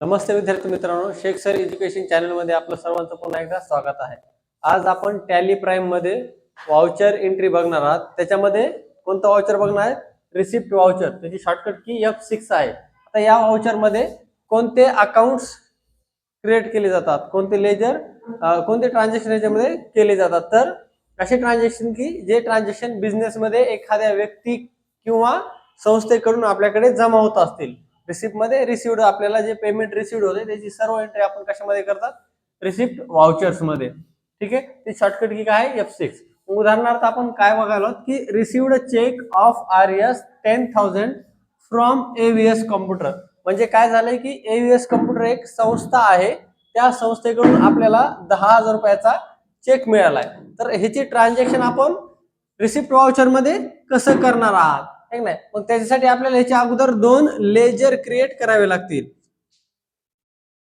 नमस्ते विद्यार्थी मित्रांनो Shaikh sir education चॅनलमध्ये आपलं सर्वांचं पुन्हा एकदा स्वागत आहे. आज आपण टॅली प्राईममध्ये वाउचर एंट्री बघणार आहात. त्याच्यामध्ये कोणतं वाउचर बघणार आहे? रिसिप्ट वाउचर त्याची शॉर्टकट की एफ सिक्स आहे. आता या वाउचरमध्ये कोणते अकाउंट्स क्रिएट केले जातात? कोणते लेजर कोणते ट्रान्झॅक्शन याच्यामध्ये केले जातात? तर असे ट्रान्झॅक्शन की जे ट्रान्झॅक्शन बिझनेसमध्ये एखाद्या व्यक्ती किंवा संस्थेकडून आपल्याकडे जमा होत असतील. रिसिप्टमध्ये रिसिव्ड आपल्याला जे पेमेंट रिसिव्ड होते त्याची सर्व एंट्री आपण कशामध्ये करतात? रिसिप्ट वाउचर्समध्ये. ठीक आहे? ती शॉर्टकट की काय? एफ सिक्स उदाहरणार्थ आपण काय बघायला आहोत की received cheque of R S ten thousand from AVS computer म्हणजे काय झालंय की एव्हीएस कॉम्प्युटर एक संस्था आहे त्या संस्थेकडून आपल्याला दहा हजार रुपयाचा चेक मिळालाय. तर ह्याची ट्रान्झॅक्शन आपण रिसिप्ट वाउचरमध्ये कसं करणार आहात? ठीक नाही? मग त्याच्यासाठी आपल्याला याच्या अगोदर दोन लेजर क्रिएट करावे लागतील.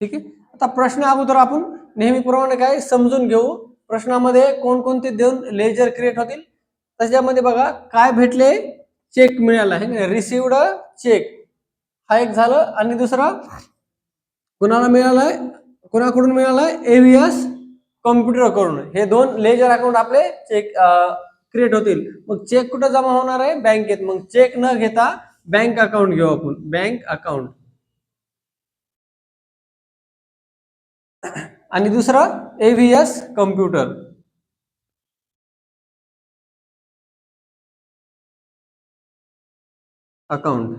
ठीक आहे? आता प्रश्न अगोदर आपण नेहमीप्रमाणे काय समजून घेऊ. प्रश्नामध्ये कोणकोणते दोन लेजर क्रिएट होतील? त्याच्यामध्ये बघा काय भेटले? चेक मिळाला. आहे रिसिव्ड चेक हा एक झालं आणि दुसरा कुणाला मिळालाय कुणाकडून मिळालाय एव्हीएस कम्प्युटरकडून. हे दोन लेजर अकाउंट आपले चेक क्रिएट होतील. मग चेक कुठं जमा होणार आहे? बँकेत मग चेक न घेता बँक अकाउंट घेऊ आपण. बँक अकाउंट आणि दुसरा एव्हीएस कम्प्युटर अकाउंट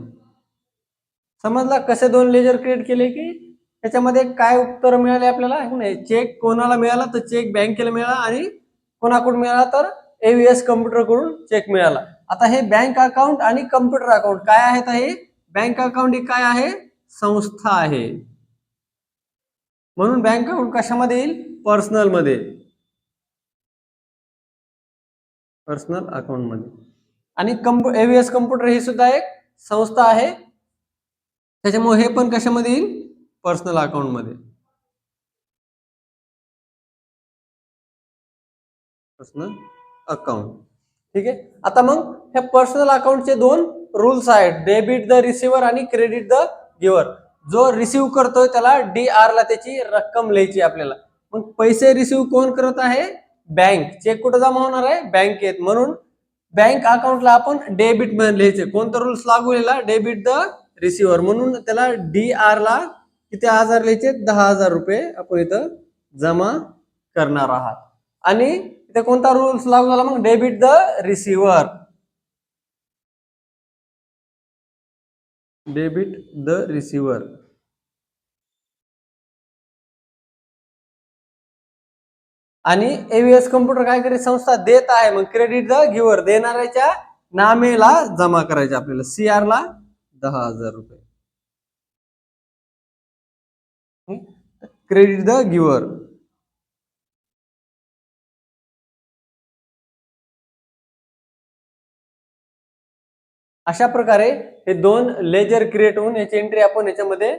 समजला? कसे दोन लेजर क्रिएट केले की? त्याच्यामध्ये काय उत्तर मिळाले आपल्याला? चेक कोणाला मिळाला तर चेक बँकेला मिळाला आणि कोणाकडून मिळाला तर एव्हीएस कम्प्युटरकडून चेक मिळाला. आता हे बँक अकाउंट आणि कम्प्युटर अकाउंट काय आहेत हे? बँक अकाउंट ही काय आहे? संस्था आहे. म्हणून बँक अकाउंट कशामध्ये येईल? पर्सनलमध्ये. पर्सनल अकाउंटमध्ये. आणि कम्प्यु एव्हीएस कम्प्युटर ही सुद्धा एक संस्था आहे. त्याच्यामुळे हे पण कशामध्ये येईल? पर्सनल अकाउंटमध्ये. पर्सनल अकाउंट ठीक आहे? आता मग ह्या पर्सनल अकाउंटचे दोन रूल्स आहेत. डेबिट द रिसिव्हर आणि क्रेडिट द गिव्हर जो रिसिव्ह करतोय त्याला डी आर ला त्याची रक्कम लिहायची आपल्याला. मग पैसे रिसिव्ह कोण करत आहे? बँक चेक कुठं जमा होणार आहे? बँकेत म्हणून बँक अकाउंटला आपण डेबिटमध्ये लिहायचे. कोणता रूल्स लागू लिहिला डेबिट द रिसिव्हर म्हणून त्याला डी आर ला किती हजार लिहायचे? दहा हजार रुपये आपण इथं जमा करणार आहात. आणि इथे कोणता रूल्स लागू झाला मग? Debit the receiver debit the receiver आणि एव्हीएस कम्प्युटर काय करेल संस्था देत आहे. मग क्रेडिट द गिव्हर देणाऱ्याच्या नामेला जमा करायचे आपल्याला. सीआर ला दहा हजार रुपये. क्रेडिट द गिव्हर अशा प्रकारे हे दोन लेजर क्रिएट होऊन याची एंट्री आपण याच्यामध्ये